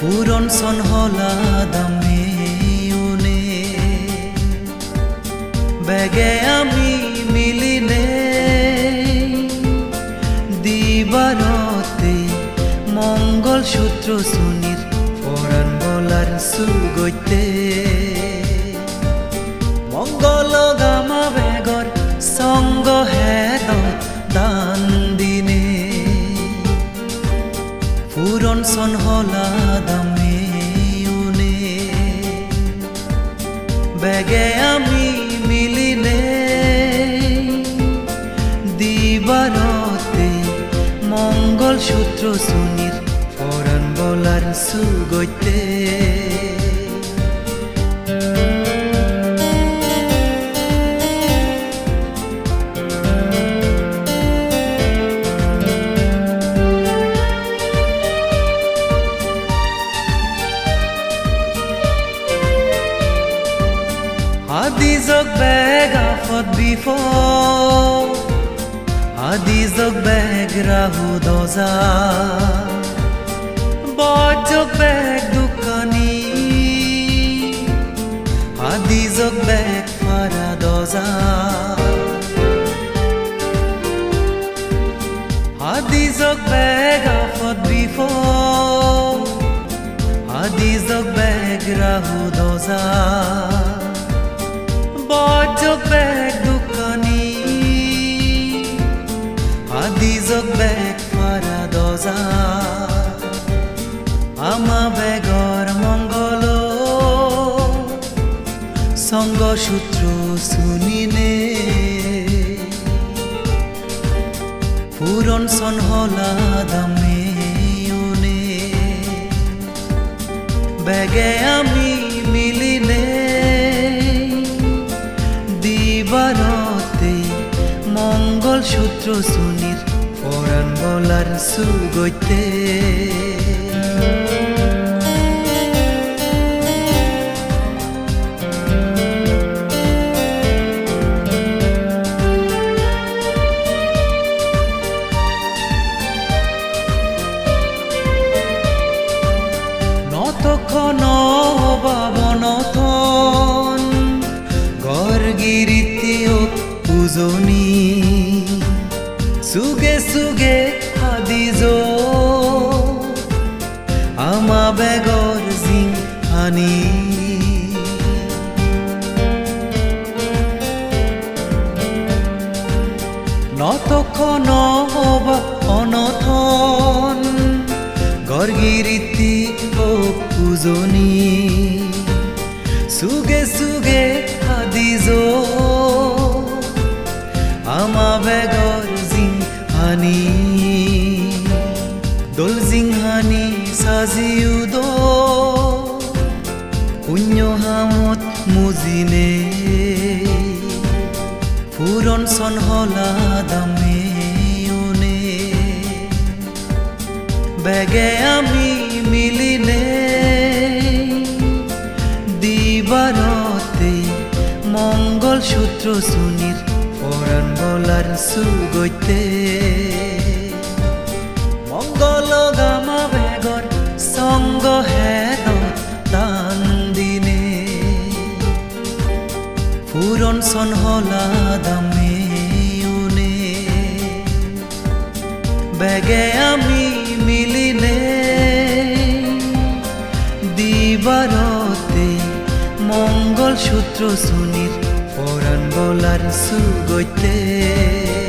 পুরন সন হলা উনে। বেগে আমি মিলিনে দিবারতে মঙ্গল সূত্র শুনির পরাণ বলার সুগৈতে সন হলা দামে বেগে আমি মিলিনে দিবারতে মঙ্গল সূত্র সুনির পরাণ বলার সুগৈতে Beg rahu doza Bod zog beg dukani Hadi zog beg fara doza Hadi zog beg afot before Hadi zog beg rahu doza শুনিনে পুরন সন হলা দামে উনে বেগে আমি মিলিনে দিবারতে মঙ্গল সূত্র সুনির পরাণ বলার সুগৈতে পূজনী সুগে সুগে হাদিজ। আমা বেগর জিং হানি নতক্ষণ বা অনথন, গর্গিরিতি ও পূজনী। সুগে সুগে হাদিজ। আমা বেগর জিং হানি দোল জিং হানি সাজিউ দো পুণ্য হামত মুজিনে পুরন সন হলা দামে উনে বেগে আমি মিলিনে দিবারতে মঙ্গল সূত্র সুনির পরাণ বলার সুগৈতে মঙ্গল গামা বেগর সঙ্গ হেদ দান দিনে। পুরন সন হলা দামে বেগে আমি মিলিনে দিবারতে মঙ্গল সূত্র সুনির volar su goite